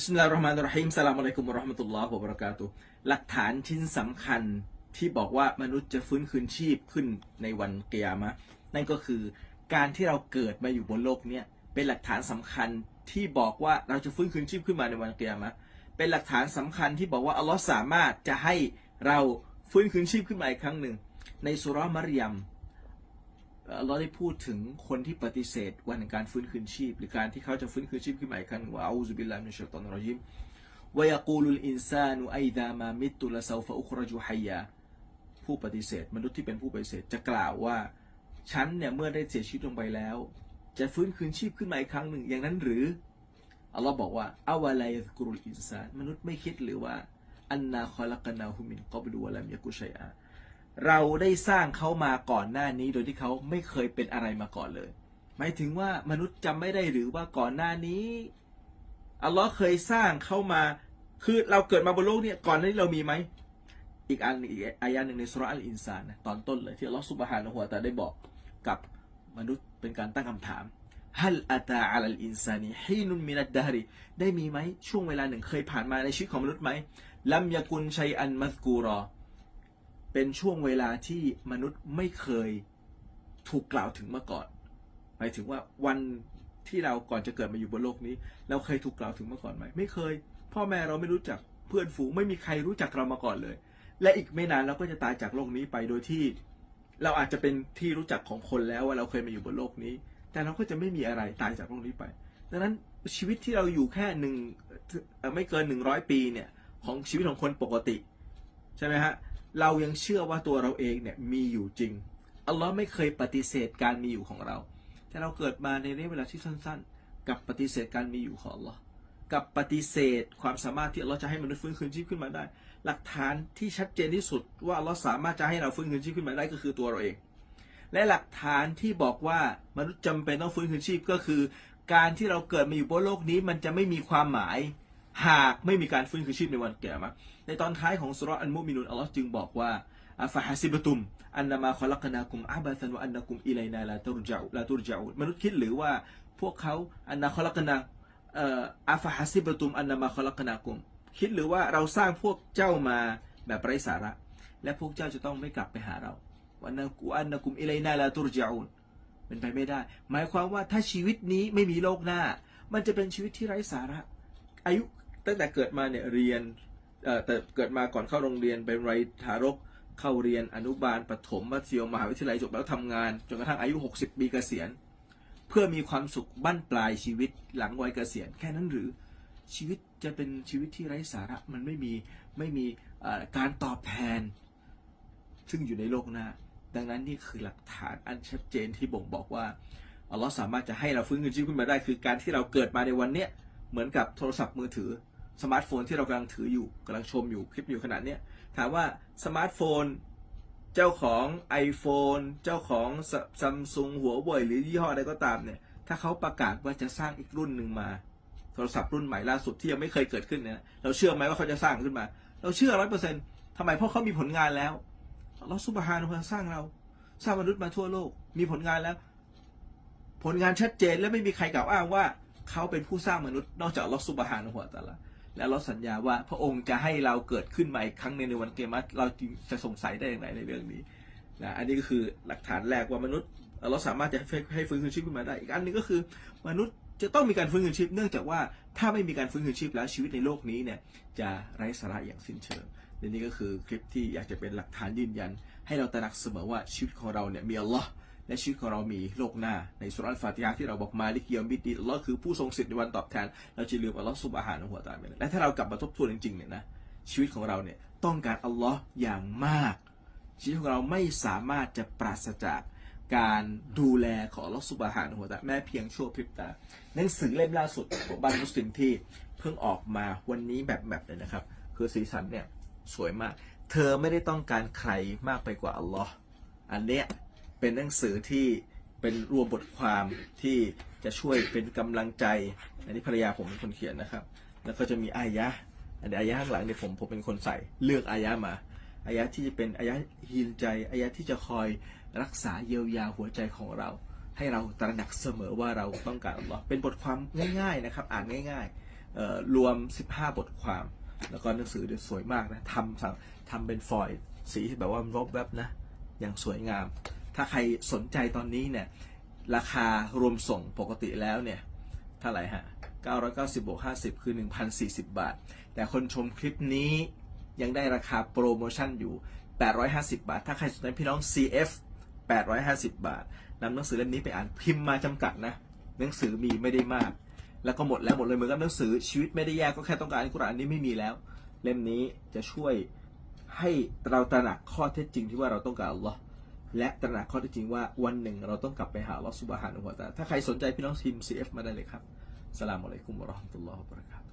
บิสมิลลาฮิรเราะห์มานิรเราะฮีมสลามอะลัยกุมวะเราะห์มะตุลลอฮ์วะบะเราะกาตุหลักฐานชิ้นสำคัญที่บอกว่ามนุษย์จะฟื้นคืนชีพขึ้นในวันเกียามะนั่นก็คือการที่เราเกิดมาอยู่บนโลกเนี้ยเป็นหลักฐานสำคัญที่บอกว่าเราจะฟื้นคืนชีพขึ้นมาในวันเกียามะเป็นหลักฐานสำคัญที่บอกว่าอัลลอฮ์สามารถจะให้เราฟื้นคืนชีพขึ้นมาอีกครั้งหนึ่งในสุราะห์มารยม อัลลอฮ์ได้พูดถึงคนที่ปฏิเสธวันแห่งการฟื้นคืนชีพ หรือการที่เขาจะฟื้นคืนชีพขึ้นมาอีกครั้งว่าอูซุบิลลาฮิมินชัยฏอนรรจีมวะยะกูลุลอินซานุไอดามามิตุละซาฟะอุครจุฮัยยาผู้ปฏิเสธ มนุษย์ที่เป็นผู้ปฏิเสธจะกล่าวว่า ฉันเนี่ยเมื่อได้เสียชีวิตลงไปแล้ว จะฟื้นคืนชีพขึ้นมาอีกครั้งหนึ่งอย่างนั้นหรืออัลลอฮ์บอกว่าอาวะลายกุรุลอินซานมนุษย์ไม่คิดหรือว่าอันนาคอลักนาฮุมินกอบดูวะลัมยะกุชัยอา เราได้สร้างเขามาก่อนหน้านี้ โดยที่เขาไม่เคยเป็นอะไรมาก่อนเลย หมายถึงว่ามนุษย์จำไม่ได้หรือว่าก่อนหน้านี้อัลลอฮ์เคยสร้างเขามา คือเราเกิดมาบนโลกเนี่ยก่อนหน้านี้เรามีไหมอีกอันอีกอายะหนึ่งในสุราะห์อัลอินซานนะตอนต้นเลยที่อัลลอฮ์ซุบฮานะฮูวตาได้บอกกับมนุษย์เป็นการตั้งคำถามฮัลอาตาอัลอินซานีฮีนุนมินัดดาริได้มีไหมช่วงเวลาหนึ่งเคยผ่านมาในชีวิตของมนุษย์ไหมลัมยากุนชัยอันมัสกูรอ เป็นช่วงเวลาที่มนุษย์ไม่เคยถูกกล่าวถึงมาก่อน หมายถึงว่าวันที่เราก่อนจะเกิดมาอยู่บนโลกนี้ เราเคยถูกกล่าวถึงมาก่อนไหมไม่เคย พ่อแม่เราไม่รู้จักเพื่อนฝูงไม่มีใครรู้จักเรามาก่อนเลย และอีกไม่นานเราก็จะตายจากโลกนี้ไปโดยที่ เราอาจจะเป็นที่รู้จักของคนแล้วว่าเราเคยมาอยู่บนโลกนี้ แต่เราก็จะไม่มีอะไรตายจากโลกนี้ไป ดังนั้นชีวิตที่เราอยู่แค่หนึ่งไม่เกินหนึ่งร้อยปีเนี่ยของชีวิตของคนปกติ ใช่ไหมฮะ เรายังเชื่อว่าตัวเราเองเนี่ยมีอยู่จริง อัลลอฮ์ไม่เคยปฏิเสธการมีอยู่ของเรา แต่เราเกิดมาในระยะเวลาที่สั้น ๆ กับปฏิเสธการมีอยู่ของอัลลอฮ์กับปฏิเสธความสามารถที่อัลลอฮ์จะให้มนุษย์ฟื้นคืนชีพขึ้นมาได้ หลักฐานที่ชัดเจนที่สุดว่าอัลลอฮ์สามารถจะให้เราฟื้นคืนชีพขึ้นมาได้ก็คือตัวเราเอง และหลักฐานที่บอกว่ามนุษย์จำเป็นต้องฟื้นคืนชีพก็คือ การที่เราเกิดมาอยู่บนโลกนี้มันจะไม่มีความหมาย หากไม่มีการฟื้นคืนชีพในวันเกียรติในตอนท้ายของสุรอันมุมินุนอัลลอฮ์จึงบอกว่าอัฟฮัซิบตุมอันนามาคอลักนากุมอาบะซันวะอันนากุมอิไลนาลาตุรจาลาตุรจามนุษย์คิดหรือว่าพวกเขาอันนาคอลักนาอัฟฮัซิบตุมอันนามาคอลักนากุมคิดหรือว่าเราสร้างพวกเจ้ามาแบบไร้สาระ และพวกเจ้าจะต้องไม่กลับไปหาเราวันนากุอันนากุมอิไลนาลาตุรจาอุนเป็นไปไม่ได้ หมายความว่าถ้าชีวิตนี้ไม่มีโลกหน้า มันจะเป็นชีวิตที่ไร้สาระ อายุ ตั้งแต่เกิดมาเนี่ยเรียนเอ่อแต่เกิดมาก่อนเข้าโรงเรียนเป็นวัยทารกเข้าเรียนอนุบาลปฐมมัธยมมหาวิทยาลัยจบแล้วทำงาน จนกระทั่งอายุ 60 ปีเกษียณ เพื่อมีความสุขบั้นปลายชีวิตหลังวัยเกษียณแค่นั้นหรือชีวิตจะเป็นชีวิตที่ไร้สาระมันไม่มีไม่มีการตอบแทน ซึ่งอยู่ในโลกหน้า ดังนั้นนี่คือหลักฐานอันชัดเจนที่บ่งบอกว่าอัลลอฮ์สามารถจะให้เราฟื้นคืนชีพขึ้นมาได้ คือการที่เราเกิดมาในวันเนี้ยเหมือนกับโทรศัพท์มือถือ สมาร์ทโฟนที่เรากำลังถืออยู่กำลังชมอยู่คลิปอยู่ขนาดนี้ถามว่าสมาร์ทโฟน เจ้าของ iPhone เจ้าของซัมซุงหัวเว่ยหรือยี่ห้ออะไรก็ตามเนี่ย ถ้าเขาประกาศว่าจะสร้างอีกรุ่นหนึ่งมา โทรศัพท์รุ่นใหม่ล่าสุดที่ยังไม่เคยเกิดขึ้นเนี่ยเราเชื่อไหมว่าเขาจะสร้างขึ้นมา เราเชื่อร้อยเปอร์เซ็นต์ทำไมเพราะเขามีผลงานแล้วเราสุบฮานุฮะสร้างเราสร้างมนุษย์มาทั่วโลก มีผลงานแล้ว ผลงานชัดเจนและไม่มีใครกล่าวอ้างว่า เขาเป็นผู้สร้างมนุษย์นอกจากลอสุบฮานุฮะตะละ และเราสัญญาว่าพระองค์จะให้เราเกิดขึ้นมาอีกครั้งในในวันเกียรติเราจึงจะสงสัยได้อย่างไรในเรื่องนี้นะอันนี้ก็คือหลักฐานแรกว่ามนุษย์ เราสามารถจะให้ฟื้นคืนชีพขึ้นมาได้ อีกอันหนึงก็คือ มนุษย์จะต้องมีการฟื้นคืนชีพเนื่องจากว่าถ้าไม่มีการฟื้นคืนชีพแล้วชีวิตในโลกนี้เนี่ยจะไร้สาระอย่างสิ้นเชิงและนี่ก็คือคลิปที่อยากจะเป็นหลักฐานยืนยัน ให้เราตระหนักเสมอว่าชีวิตของเราเนี่ยมีอัลลอฮ์ และชีวิตของเรามีโลกหน้า ในสุรัลฟาติฮะที่เราบอกมาลิกิยอมบิดดีอัลลอฮ์คือผู้ทรงสิทธิ์ในวันตอบแทน เราจะลืมอัลลอฮ์ซุบฮานะฮูวะตะอาลาไม่ได้และถ้าเรากลับมาทบทวนจริงๆเนี่ยนะชีวิตของเราเนี่ยต้องการอัลลอฮ์อย่างมาก ชีวิตของเราไม่สามารถจะปราศจากการดูแลของอัลลอฮ์ซุบฮานะฮูวะตาแม้เพียงชั่วพริบตา หนังสือเล่มล่าสุดของบ้านมุสลิมที่เพิ่งออกมาวันนี้แบบแบบเลยนะครับ คือสีสันเนี่ยสวยมาก เธอไม่ได้ต้องการใครมากไปกว่าอัลลอฮ์อันเนี้ย เป็นหนังสือที่เป็นรวมบทความที่จะช่วยเป็นกำลังใจ อันนี้ภรรยาผมเป็นคนเขียนนะครับ แล้วก็จะมีอายะ อันนี้อายะข้างหลังเนี่ยผมผมเป็นคนใส่เลือกอายะมาอายะที่จะเป็นอายะฮีนใจอายะที่จะคอยรักษาเยียวยาหัวใจของเรา ให้เราตระหนักเสมอว่าเราต้องการอัลลอฮ์เป็นบทความง่ายๆนะครับ อ่านง่ายๆรวม 15 บทความ แล้วก็หนังสือเดี๋ยวสวยมากนะทำทำเป็นฟอยล์สีแบบว่ารบแวบนะอย่างสวยงาม ถ้าใครสนใจตอนนี้เนี่ยราคารวมส่งปกติแล้วเนี่ยเท่าไหร่ฮะ 990บวก50 คือ 1,040 บาท แต่คนชมคลิปนี้ยังได้ราคาโปรโมชั่นอยู่ 850 บาท ถ้าใครสนใจพี่น้อง CF 850 บาทนำหนังสือเล่มนี้ไปอ่านพิมพ์มาจำกัดนะ หนังสือมีไม่ได้มาก แล้วก็หมดแล้วหมดเลยเหมือนกับหนังสือชีวิตไม่ได้แย่ก็แค่ต้องการอัลกุรอานนี้ไม่มีแล้ว เล่มนี้จะช่วยให้เราตระหนักข้อเท็จจริงที่ว่าเราต้องการอัลลอฮ์ และตระหนักข้อที่จริงว่าวันหนึ่งเราต้องกลับไปหาลอสุบฮานุวาตะอาถ้าใครสนใจพี่น้องทีม CF มาได้เลยครับสลามอะลัยกุมวะราะห์มะตุลลอฮ์วะบะเราะกาตุ